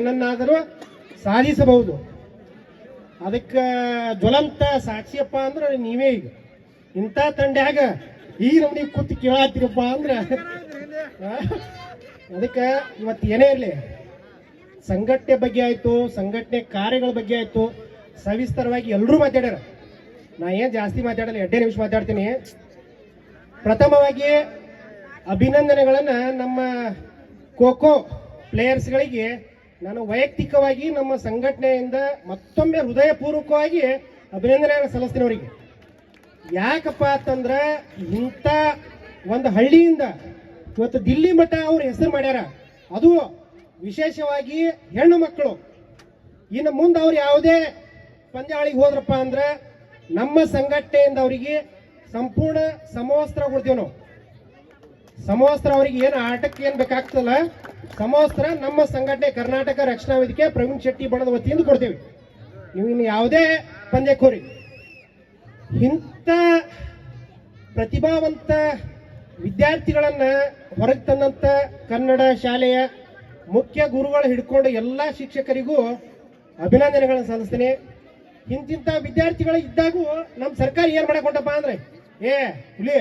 ಏನನ್ನಾದರೂ ಸಾಧಿಸಬಹುದು. ಅದಕ್ಕೆ ಜ್ವಲಂತ ಸಾಕ್ಷಿಯಪ್ಪ ಅಂದ್ರೆ ನೀವೇ ಈಗ. ಇಂಥ ತಂಡ್ಯಾಗ ಈ ನಮ್ಗೆ ಕೂತು ಕೇಳಾತಿರಪ್ಪ ಅಂದ್ರೆ ಅದಕ್ಕೆ ಇವತ್ತು ಏನೇ ಇರಲಿ, ಸಂಘಟನೆ ಬಗ್ಗೆ ಆಯಿತು, ಸಂಘಟನೆ ಕಾರ್ಯಗಳ ಬಗ್ಗೆ ಆಯಿತು, ಸವಿಸ್ತರವಾಗಿ ಎಲ್ಲರೂ ಮಾತಾಡ್ಯಾರ. ನಾ ಏನು ಜಾಸ್ತಿ ಮಾತಾಡಲ್ಲ ಎರಡೇ ನಿಮಿಷ ಮಾತಾಡ್ತೀನಿ. ಪ್ರಥಮವಾಗಿ ಅಭಿನಂದನೆಗಳನ್ನು ನಮ್ಮ ಖೋಖೋ ಪ್ಲೇಯರ್ಸ್ಗಳಿಗೆ ನಾನು ವೈಯಕ್ತಿಕವಾಗಿ ನಮ್ಮ ಸಂಘಟನೆಯಿಂದ ಮತ್ತೊಮ್ಮೆ ಹೃದಯಪೂರ್ವಕವಾಗಿ ಅಭಿನಂದನೆಯನ್ನು ಸಲ್ಲಿಸ್ತೀನಿ ಅವರಿಗೆ. ಯಾಕಪ್ಪ ಅಂತಂದ್ರೆ ಇಂಥ ಒಂದು ಹಳ್ಳಿಯಿಂದ ಇವತ್ತು ದಿಲ್ಲಿ ಮಠ ಅವ್ರ ಹೆಸರು ಮಾಡ್ಯಾರ. ಅದು ವಿಶೇಷವಾಗಿ ಹೆಣ್ಣು ಮಕ್ಕಳು. ಇನ್ನು ಮುಂದೆ ಅವ್ರು ಯಾವುದೇ ಪಂದ್ಯಾವಳಿಗೆ ಹೋದ್ರಪ್ಪ ಅಂದ್ರೆ ನಮ್ಮ ಸಂಘಟನೆಯಿಂದ ಅವರಿಗೆ ಸಂಪೂರ್ಣ ಸಮವಸ್ತ್ರ ಕೊಡ್ತೀವಿ ನಾವು. ಸಮವಸ್ತ್ರ ಅವರಿಗೆ ಏನು ಆಟಕ್ಕೆ ಏನು ಬೇಕಾಗ್ತಲ್ಲ ಸಮವಸ್ತ್ರ ನಮ್ಮ ಸಂಘಟನೆ ಕರ್ನಾಟಕ ರಕ್ಷಣಾ ವೇದಿಕೆ ಪ್ರವೀಣ್ ಶೆಟ್ಟಿ ಬಣದ ವತಿಯಿಂದ ಕೊಡ್ತೀವಿ. ನೀವು ಇನ್ನು ಯಾವುದೇ ಪಂದ್ಯಕ್ಕೆ ಹೋರಿ ಇಂಥ ಪ್ರತಿಭಾವಂತ ವಿದ್ಯಾರ್ಥಿಗಳನ್ನು ಹೊರಗೆ ತಂದಂತ ಕನ್ನಡ ಶಾಲೆಯ ಮುಖ್ಯ ಗುರುಗಳು ಹಿಡ್ಕೊಂಡು ಎಲ್ಲ ಶಿಕ್ಷಕರಿಗೂ ಅಭಿನಂದನೆಗಳನ್ನು ಸಲ್ಲಿಸ್ತೀನಿ. ಇಂತಿಂಥ ವಿದ್ಯಾರ್ಥಿಗಳು ಇದ್ದಾಗೂ ನಮ್ಮ ಸರ್ಕಾರ ಏನು ಮಾಡಕೊಂಡಪ್ಪ ಅಂದರೆ? ಏ ಹುಲಿ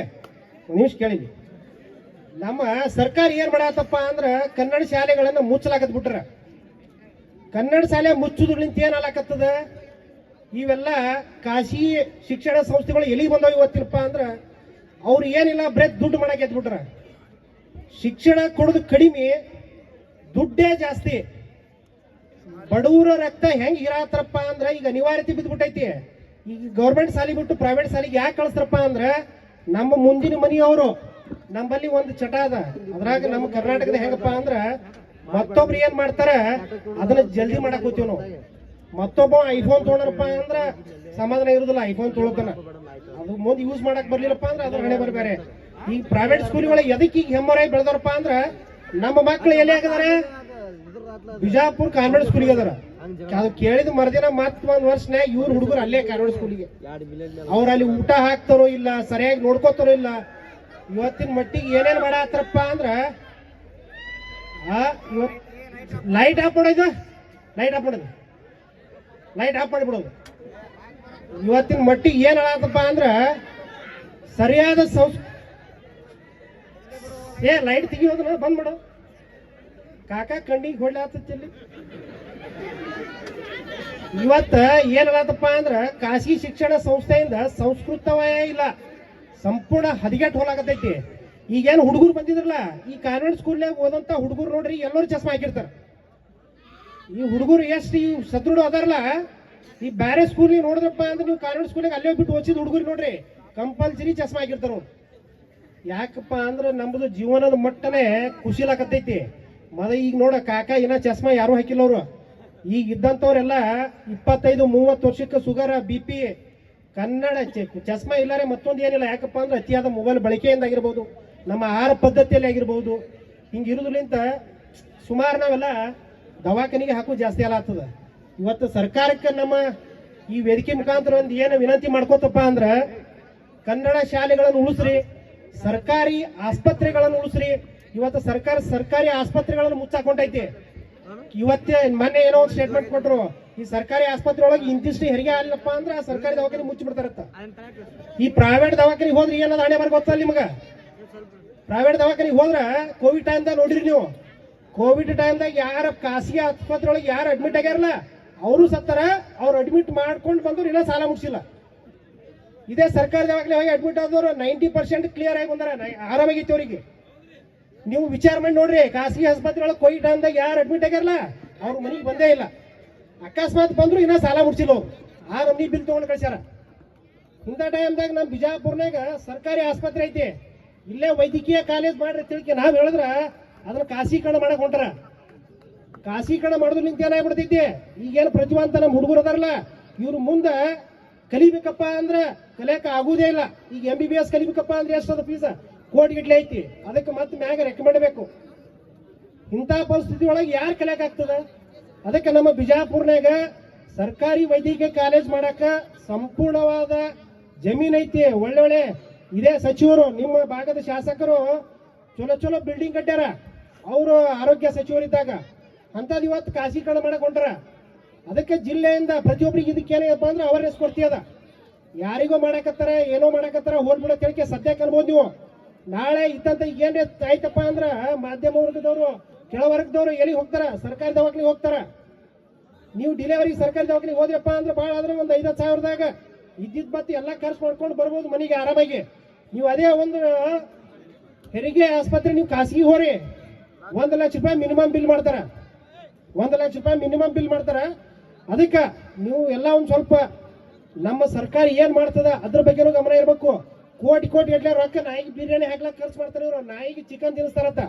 ನಿಮಿಷ ಕೇಳಿದ್ವಿ. ನಮ್ಮ ಸರ್ಕಾರ ಏನ್ ಮಾಡತ್ತಪ್ಪ ಅಂದ್ರ ಕನ್ನಡ ಶಾಲೆಗಳನ್ನ ಮುಚ್ಚಲಾಕತ್ ಬಿಟ್ರ. ಕನ್ನಡ ಶಾಲೆ ಮುಚ್ಚುದ್ರಿಂದ ಏನ್ ಆಲಾಕತ್ತದ ಇವೆಲ್ಲ ಖಾಸಗಿ ಶಿಕ್ಷಣ ಸಂಸ್ಥೆಗಳು ಎಲ್ಲಿಗೆ ಬಂದವ ಇವತ್ತಿರಪ್ಪ ಅಂದ್ರ ಅವ್ರು ಏನಿಲ್ಲ ಬರೇ ದುಡ್ಡು ಮಾಡಕ್ಕೆ ಎದ್ಬಿಟ್ರ. ಶಿಕ್ಷಣ ಕೊಡೋದು ಕಡಿಮೆ, ದುಡ್ಡೇ ಜಾಸ್ತಿ. ಬಡವರ ರಕ್ತ ಹೆಂಗ್ ಇರತ್ತರಪ್ಪ ಅಂದ್ರ ಈಗ ಅನಿವಾರ್ಯತೆ ಬಿದ್ದ್ಬಿಟ್ಟೈತಿ ಈಗ ಗೌರ್ಮೆಂಟ್ ಶಾಲೆ ಬಿಟ್ಟು ಪ್ರೈವೇಟ್ ಶಾಲೆಗೆ ಯಾಕೆ ಕಳಿಸ್ತಾರಪ್ಪ ಅಂದ್ರ ನಮ್ಮ ಮುಂದಿನ ಮನೆಯವರು ನಮ್ಮಲ್ಲಿ ಒಂದು ಚಟ ಅದ. ಅದ್ರಾಗ ನಮ್ಮ ಕರ್ನಾಟಕದ ಹೆಂಗಪ್ಪ ಅಂದ್ರ ಮತ್ತೊಬ್ರು ಏನ್ ಮಾಡ್ತಾರ, ಅದನ್ನ ಜಲ್ದಿ ಮಾಡಕ್ ಹೋಗ್ತೀವಿ ನಾವು. ಮತ್ತೊಬ್ಬ ಐಫೋನ್ ತೊಗೊಂಡ್ರಪ್ಪ ಅಂದ್ರ ಸಮಾಧಾನ ಇರುದಿಲ್ಲ ಐಫೋನ್ ತೊಗೊಳ್ತಾನ. ಅದು ಮುಂದೆ ಯೂಸ್ ಮಾಡಕ್ ಬರ್ಲಿಲ್ಲಪ್ಪ ಅಂದ್ರ ಅದ್ರ ಹಣೆ ಬರ್ಬೇರೆ ಈಗ ಪ್ರೈವೇಟ್ ಸ್ಕೂಲ್ಗಳಿಗೆ ಎದಕ್ಕೆ ಈಗ ಹೆಮ್ಮರಾಗಿ ಬೆಳೆದವ್ರಪ್ಪ ಅಂದ್ರ ನಮ್ಮ ಮಕ್ಳು ಎಲ್ಲಿ ಹಾಕಿದಾರೆ ಬಿಜಾಪುರ್ ಕಾನ್ವೆಂಟ್ ಸ್ಕೂಲಿಗೆ ಅದಾರ. ಅದು ಕೇಳಿದ ಮರ್ದಿನ ಮತ್ ಒಂದ್ ವರ್ಷನ್ಯಾಗ ಇವ್ರ ಹುಡುಗರು ಅಲ್ಲೇ ಕಾನ್ವೆಂಟ್ ಸ್ಕೂಲಿಗೆ ಅವ್ರ ಅಲ್ಲಿ ಊಟ ಹಾಕ್ತಾರೋ ಇಲ್ಲ, ಸರಿಯಾಗಿ ನೋಡ್ಕೋತಾರೋ ಇಲ್ಲ. ಇವತ್ತಿನ ಮಟ್ಟಿಗೆ ಏನೇನ್ ಮಾಡಾತರಪ್ಪ ಅಂದ್ರ, ಆ, ಇವತ್ ಲೈಟ್ ಆಫ್ ಮಾಡೋದು ಲೈಟ್ ಆಫ್ ಮಾಡೋದು ಲೈಟ್ ಆಫ್ ಮಾಡಿಬಿಡೋದು ಇವತ್ತಿನ ಮಟ್ಟಿಗೆ ಏನ್ ಹೇಳತ್ತಪ್ಪ ಅಂದ್ರ, ಸರಿಯಾದ ಸಂಸ್, ಏ ಲೈಟ್ ತೆಗಿಯೋದನ್ನ ಬಂದ್ ಮಾಡು ಕಾಕ ಕಣ್ಣಿಗೆ ಹೊಡ್ಲಾತಲ್ಲಿ ಇವತ್ತ ಏನಾಗತ್ತಪ್ಪ ಅಂದ್ರ, ಖಾಸಗಿ ಶಿಕ್ಷಣ ಸಂಸ್ಥೆಯಿಂದ ಸಂಸ್ಕೃತವೇ ಇಲ್ಲ. ಸಂಪೂರ್ಣ ಹದಿಗೆಟ್ ಹೋಲಾಗತೈತಿ ಈಗೇನು ಹುಡುಗರು ಬಂದಿದ್ರಲ್ಲ, ಈ ಕಾನ್ವೆಂಟ್ ಸ್ಕೂಲ್ನಾಗ ಓದಂತ ಹುಡುಗರು ನೋಡ್ರಿ, ಎಲ್ಲರೂ ಚಸ್ಮಾ ಹಾಕಿರ್ತಾರ. ಈ ಹುಡುಗರು ಎಷ್ಟು ಈ ಸದೃಢ ಅದಾರಲ್ಲ, ಈ ಬೇರೆ ಸ್ಕೂಲ್ ನೋಡಿದ್ರಪ್ಪ ಅಂದ್ರೆ ನೀವು ಕಾನ್ವೆಂಟ್ ಸ್ಕೂಲಿಗೆ ಅಲ್ಲೇ ಬಿಟ್ಟು ಓದಿಸಿದ ಹುಡುಗರು ನೋಡ್ರಿ ಕಂಪಲ್ಸರಿ ಚಸ್ಮಾ ಹಾಕಿರ್ತಾರ ಯಾಕಪ್ಪ ಅಂದ್ರೆ ನಮ್ದು ಜೀವನದ ಮಟ್ಟನೇ ಖುಷಿಲಾಕತ್ತೈತಿ ಮದ ಈಗ ನೋಡ ಕಾಕ ಇನ್ನ ಚಸ್ಮಾ ಯಾರು ಹಾಕಿಲ್ಲ ಅವರು. ಈಗ ಇದ್ದಂಥವ್ರೆಲ್ಲ ಇಪ್ಪತ್ತೈದು, ಮೂವತ್ತು ವರ್ಷಕ್ಕೆ ಸುಗರ ಬಿ ಪಿ ಕನ್ನಡ ಚಸ್ಮಾ ಇಲ್ಲಾರೆ ಮತ್ತೊಂದು ಏನಿಲ್ಲ. ಯಾಕಪ್ಪ ಅಂದ್ರೆ ಅತಿಯಾದ ಮೊಬೈಲ್ ಬಳಕೆಯಿಂದ ಆಗಿರ್ಬೋದು, ನಮ್ಮ ಆಹಾರ ಪದ್ಧತಿಯಲ್ಲಿ ಆಗಿರ್ಬೋದು. ಹಿಂಗಿರುದ್ರಿಂದ ಸುಮಾರು ನಾವೆಲ್ಲ ದವಾಖಾನಿಗೆ ಹಾಕೋ ಜಾಸ್ತಿ ಎಲ್ಲ ಆಗ್ತದೆ. ಇವತ್ತು ಸರ್ಕಾರಕ್ಕೆ ನಮ್ಮ ಈ ವೇದಿಕೆ ಮುಖಾಂತರ ಒಂದು ಏನು ವಿನಂತಿ ಮಾಡ್ಕೋತಪ್ಪ ಅಂದ್ರೆ, ಕನ್ನಡ ಶಾಲೆಗಳನ್ನು ಉಳಿಸ್ರಿ, ಸರ್ಕಾರಿ ಆಸ್ಪತ್ರೆಗಳನ್ನು ಉಳಿಸ್ರಿ. ಇವತ್ತು ಸರ್ಕಾರ ಸರ್ಕಾರಿ ಆಸ್ಪತ್ರೆಗಳನ್ನು ಮುಚ್ಚಾಕೊಂಡೈತಿ ಇವತ್ತೇ ಮೊನ್ನೆ ಏನೋ ಒಂದು ಸ್ಟೇಟ್ಮೆಂಟ್ ಕೊಟ್ರು ಈ ಸರ್ಕಾರಿ ಆಸ್ಪತ್ರೆ ಒಳಗೆ ಇಂತಿಷ್ಟು ಹೆರಿಗೆ ಆಗಲಿಲ್ಲಪ್ಪ ಅಂದ್ರೆ ಆ ಸರ್ಕಾರಿ ದವಾಖಾನೆ ಮುಚ್ಚಿ ಬಿಡ್ತಾರತ್ತ ಈ ಪ್ರೈವೇಟ್ ದವಾಖಾನೆ ಹೋದ್ರೆ ಏನದ ಹಣೆ ಬರ್ ಗೊತ್ತಲ್ಲ ನಿಮಗ? ಪ್ರೈವೇಟ್ ದವಾಖಾನೆ ಹೋದ್ರ ಕೋವಿಡ್ ಟೈಮ್ದಾಗ ನೋಡಿರಿ ನೀವು. ಕೋವಿಡ್ ಟೈಮ್ದಾಗ ಯಾರ ಖಾಸಗಿ ಆಸ್ಪತ್ರೆ ಒಳಗೆ ಯಾರು ಅಡ್ಮಿಟ್ ಆಗ್ಯಾರಲ್ಲ ಅವರು ಸತ್ತಾರ ಅವ್ರು ಅಡ್ಮಿಟ್ ಮಾಡ್ಕೊಂಡು ಬಂದ್ರು ಇನ್ನೂ ಸಾಲ ಮುಗಿಸಿಲ್ಲ ಇದೇ ಸರ್ಕಾರಿ ದವಾಖಾನೆ ಹೋಗಿ ಅಡ್ಮಿಟ್ ಆದವರು ನೈಂಟಿ ಪರ್ಸೆಂಟ್ ಕ್ಲಿಯರ್ ಆಗಿ ಬಂದಾರ ಆರಾಮಾಗಿತ್ತು ಅವರಿಗೆ. ನೀವು ವಿಚಾರ ಮಾಡಿ ನೋಡ್ರಿ ಖಾಸಗಿ ಆಸ್ಪತ್ರೆ ಒಳಗೆ ಕೋವಿಡ್ ಟೈಮ್ದಾಗ ಯಾರು ಅಡ್ಮಿಟ್ ಆಗ್ಯಾರಲ್ಲ ಅವ್ರ ಮನೆಗೆ ಬಂದೇ ಇಲ್ಲ. ಅಕಸ್ಮಾತ್ ಬಂದ್ರು ಇನ್ನ ಸಾಲ ಮುಡ್ಸಿಲ್ಲ ಆ ನಮ್ನಿ ಬಿಲ್ ತಗೊಂಡು ಕಳ್ಸ್ಯಾರ. ಇಂಥ ಟೈಮ್ದಾಗ ನಮ್ಮ ಬಿಜಾಪುರ್ನಾಗ ಸರ್ಕಾರಿ ಆಸ್ಪತ್ರೆ ಐತಿ. ಇಲ್ಲೇ ವೈದ್ಯಕೀಯ ಕಾಲೇಜ್ ಮಾಡ್ರಿ ತಿಳ್ಕಿ ನಾವ್ ಹೇಳಿದ್ರ ಅದನ್ನ ಖಾಸೀಕರಣ ಮಾಡಕ್ ಹೊಂಟಾರ. ಖಾಸೀಕರಣ ಮಾಡೋದು ನಿಂತ ಏನಾಗ್ಬಿಡ್ತೈತಿ? ಈಗೇನು ಪ್ರತಿಭಾಂತ ನಮ್ಮ ಹುಡುಗರು ಅದಾರಲ್ಲ, ಇವ್ರು ಮುಂದ ಕಲಿಬೇಕಪ್ಪ ಅಂದ್ರೆ ಕಲಿಯಕ ಆಗುದೇ ಇಲ್ಲ. ಈಗ ಎಂ ಬಿ ಬಿ ಎಸ್ ಕಲಿಬೇಕಪ್ಪ ಅಂದ್ರೆ ಎಷ್ಟದ ಫೀಸ್? ಕೋಟಿ ಗಟ್ಲೆ ಐತಿ. ಅದಕ್ಕೆ ಮತ್ತೆ ಮ್ಯಾಗ ರೆಕಮೆಂಡ್ ಬೇಕು. ಇಂಥ ಪರಿಸ್ಥಿತಿ ಒಳಗೆ ಯಾರು ಕಲಿಯಕ್ ಅದಕ್ಕೆ ನಮ್ಮ ಬಿಜಾಪುರ್ನಾಗ ಸರ್ಕಾರಿ ವೈದ್ಯಕೀಯ ಕಾಲೇಜ್ ಮಾಡಕ ಸಂಪೂರ್ಣವಾದ ಜಮೀನ್ ಐತಿ, ಒಳ್ಳೊಳ್ಳೆ. ಒಳ್ಳೆ ಇದೇ ಸಚಿವರು, ನಿಮ್ಮ ಭಾಗದ ಶಾಸಕರು ಚಲೋ ಚಲೋ ಬಿಲ್ಡಿಂಗ್ ಕಟ್ಟ್ಯಾರ. ಅವರು ಆರೋಗ್ಯ ಸಚಿವರಿದ್ದಾಗ. ಅಂಥದ್ದು ಇವತ್ತು ಖಾಸಗೀಕರಣ ಮಾಡಕ್ ಅದಕ್ಕೆ ಜಿಲ್ಲೆಯಿಂದ ಪ್ರತಿಯೊಬ್ಬರಿಗೆ ಇದಕ್ಕೆ ಅಂದ್ರೆ ಅವೇರ್ನೆಸ್ ಕೊಡ್ತೀಯದ ಯಾರಿಗೋ ಮಾಡಕತ್ತಾರ, ಏನೋ ಮಾಡಕತ್ತಾರ ಹೋಗ್ಬಿಡೋ ಕೇಳಿಕೆ ಸದ್ಯಕ್ಕೆ ಅನ್ಬೋದು ನೀವು. ನಾಳೆ ಇತ್ತಂತ ಏನೇ ಆಯ್ತಪ್ಪ ಅಂದ್ರೆ ಮಾಧ್ಯಮ ವರ್ಗದವರು ಕೆಳವರ್ಗದವರು ಎಲ್ಲಿ ಹೋಗ್ತಾರ? ಸರ್ಕಾರಿ ದವಾಖಾನಿಗೆ ಹೋಗ್ತಾರ? ನೀವು ಡಿಲಿವರಿ ಸರ್ಕಾರಿ ದವಾಖಾನೆ ಹೋದ್ರಪ್ಪ ಅಂದ್ರೆ ಭಾಳ ಆದ್ರೆ ಒಂದು ಐದು ಸಾವಿರದಾಗ ಇದ್ದಿದ್ ಬತ್ತಿ ಎಲ್ಲ ಖರ್ಚು ಮಾಡ್ಕೊಂಡು ಬರ್ಬೋದು ಮನೆಗೆ ಆರಾಮಾಗಿ. ನೀವು ಅದೇ ಒಂದು ಹೆರಿಗೆ ಆಸ್ಪತ್ರೆ ನೀವು ಖಾಸಗಿ ಹೋರಿ. ಒಂದು ಲಕ್ಷ ರೂಪಾಯಿ ಮಿನಿಮಮ್ ಬಿಲ್ ಮಾಡ್ತಾರ. ಒಂದು ಲಕ್ಷ ರೂಪಾಯಿ ಮಿನಿಮಮ್ ಬಿಲ್ ಮಾಡ್ತಾರ. ಅದಕ್ಕೆ ನೀವು ಎಲ್ಲ ಒಂದು ಸ್ವಲ್ಪ ನಮ್ಮ ಸರ್ಕಾರ ಏನು ಮಾಡ್ತದ? ಅದ್ರ ಬಗ್ಗೆನೂ ಗಮನ ಇರಬೇಕು. ಕೋಟಿ ಕೋಟಿ ಗಟ್ಟಲೆ ರೊಕ್ಕ ನಾಯಿಗೆ ಬಿರಿಯಾನಿ ಹಾಕ್ಲಕ್ ಖರ್ಚು ಮಾಡ್ತಾರೆ ಇವರು. ನಾಯಿಗೆ ಚಿಕನ್ ತಿನ್ನಿಸ್ತಾರತ್ತ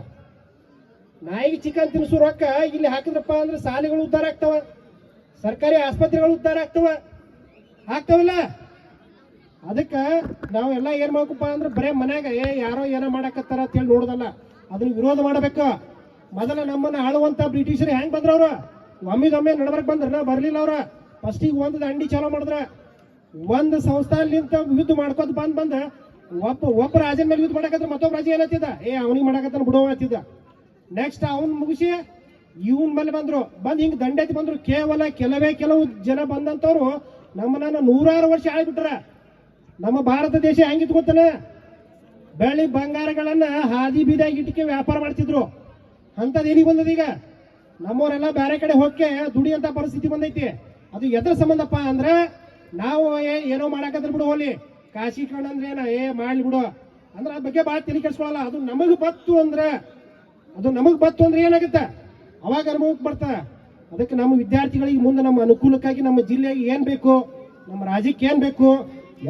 ನಾಯಿಗೆ ಚಿಕನ್ ತಿನ್ಸು ರೊಕ್ಕ, ಇಲ್ಲಿ ಹಾಕಿದ್ರಪ್ಪ ಅಂದ್ರೆ ಶಾಲೆಗಳು ಉದ್ಧಾರ ಆಗ್ತಾವ. ಸರ್ಕಾರಿ ಆಸ್ಪತ್ರೆಗಳು ಉದ್ಧಾರ ಆಗ್ತಾವ. ಆಗ್ತಾವಲ್ಲ? ಅದಕ್ಕ ನಾವೆಲ್ಲ ಏನು ಮಾಡ್ಕಪ್ಪ ಅಂದ್ರೆ ಬರೇ ಮನ್ಯಾಗ, ಏ, ಯಾರೋ ಏನೋ ಮಾಡಕತ್ತಾರ ಅಂತ ಹೇಳಿ ನೋಡೋದಲ್ಲ, ಅದನ್ನ ವಿರೋಧ ಮಾಡಬೇಕು. ಮೊದಲ ನಮ್ಮನ್ನ ಆಳುವಂತ ಬ್ರಿಟಿಷರು ಹೆಂಗೆ ಬಂದ್ರ ಅವರು? ಒಮ್ಮಿದೊಮ್ಮೆ ನಡ್ಬರ್ಕ್ ಬಂದ್ರ ಬರ್ಲಿಲ್ಲ ಅವ್ರ. ಫಸ್ಟಿಗೆ ಒಂದು ದಂಡಿ ಚಾಲೋ ಮಾಡಿದ್ರ. ಒಂದು ಸಂಸ್ಥಾಲಿಂತ ಯುದ್ಧ ಮಾಡ್ಕೊತ ಬಂದ್ ಬಂದ, ಒಬ್ಬ ಒಬ್ಬ ರಾಜನ ಮೇಲೆ ಯುದ್ಧ ಮಾಡಕತ್ರ ಮತ್ತೊಬ್ಬ ರಾಜ ಏನತ್ತಿದ್ದ ಏ, ಅವನಿಗೆ ಮಾಡಕತ್ತಾನ ಬಿಡೋ ಅಂತಿದ್ದ ನೆಕ್ಸ್ಟ್ ಅವನ್ ಮುಗಿಸಿ, ಇವನ್ ಮೇಲೆ ಬಂದ್ರು. ಬಂದ್ ಹಿಂಗ್ ದಂಡೆತ್ತಿ ಬಂದ್ರು. ಕೇವಲ ಕೆಲವೇ ಕೆಲವು ಜನ ಬಂದಂತವ್ರು ನಮ್ಮನ್ನ ನೂರಾರು ವರ್ಷ ಆಳ್ಬಿಟ್ರ. ನಮ್ಮ ಭಾರತ ದೇಶ ಹೆಂಗಿತ್ತು ಗೊತ್ತನ? ಬೆಳ್ಳಿ ಬಂಗಾರಗಳನ್ನ ಹಾದಿ ಬೀದಿಯಾಗಿ ಇಟ್ಟಿಗೆ ವ್ಯಾಪಾರ ಮಾಡ್ತಿದ್ರು. ಅಂತದ್ ಏನಿಗೆ ಬಂದದೀಗ ನಮ್ಮವರೆಲ್ಲ ಬೇರೆ ಕಡೆ ಹೋಗಕ್ಕೆ ದುಡಿಯಂತ ಪರಿಸ್ಥಿತಿ ಬಂದೈತಿ. ಅದು ಎದ್ರ ಸಂಬಂಧಪ್ಪ ಅಂದ್ರೆ, ನಾವು ಏನೋ ಮಾಡಕಂದ್ರೆ ಬಿಡು ಹೋಲಿ ಕಾಶೀಕರಣ ಅಂದ್ರೆ ಏನ? ಏ, ಮಾಡ್ಲಿ ಬಿಡು. ಅಂದ್ರೆ ಅದ್ರ ಬಗ್ಗೆ ಭಾಳ ತಿಳಿ ಕೆಡ್ಸ್ಕೊಳಲ್ಲ. ಅದು ನಮಗ್ ಬತ್ತು ಅಂದ್ರೆ ಅದು ನಮಗ್ ಬತ್ತು ಅಂದ್ರೆ ಏನಾಗುತ್ತೆ? ಅವಾಗ ಅನುಭವಕ್ಕೆ ಬರ್ತಾ ಅದಕ್ಕೆ ನಮ್ಮ ವಿದ್ಯಾರ್ಥಿಗಳಿಗೆ ಮುಂದೆ ನಮ್ಮ ಅನುಕೂಲಕ್ಕಾಗಿ ನಮ್ಮ ಜಿಲ್ಲೆಗೆ ಏನ್ ಬೇಕು, ನಮ್ಮ ರಾಜ್ಯಕ್ಕೆ ಏನ್ ಬೇಕು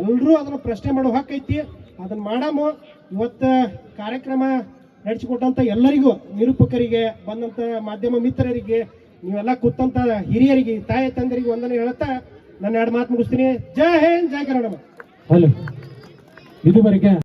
ಎಲ್ಲರೂ ಅದನ್ನು ಪ್ರಶ್ನೆ ಮಾಡೋ ಹಕ್ಕೈತಿ ಅದನ್ನ ಮಾಡಾಮು. ಇವತ್ತ ಕಾರ್ಯಕ್ರಮ ನಡೆಸಿಕೊಟ್ಟಂತ ಎಲ್ಲರಿಗೂ, ನಿರೂಪಕರಿಗೆ, ಬಂದಂತ ಮಾಧ್ಯಮ ಮಿತ್ರರಿಗೆ, ನೀವೆಲ್ಲ ಕೂತಂತ ಹಿರಿಯರಿಗೆ, ತಾಯಿ ತಂದರಿಗೆ ಒಂದನ್ನು ಹೇಳುತ್ತಾ ನನ್ನ ಎರಡು ಮಾತು ಮುಗಿಸ್ತೀನಿ. ಜೈ ಹಿಂದ್, ಜೈ ಕನ್ನಡ ಹಲೋ. ಇದುವರೆಗೆ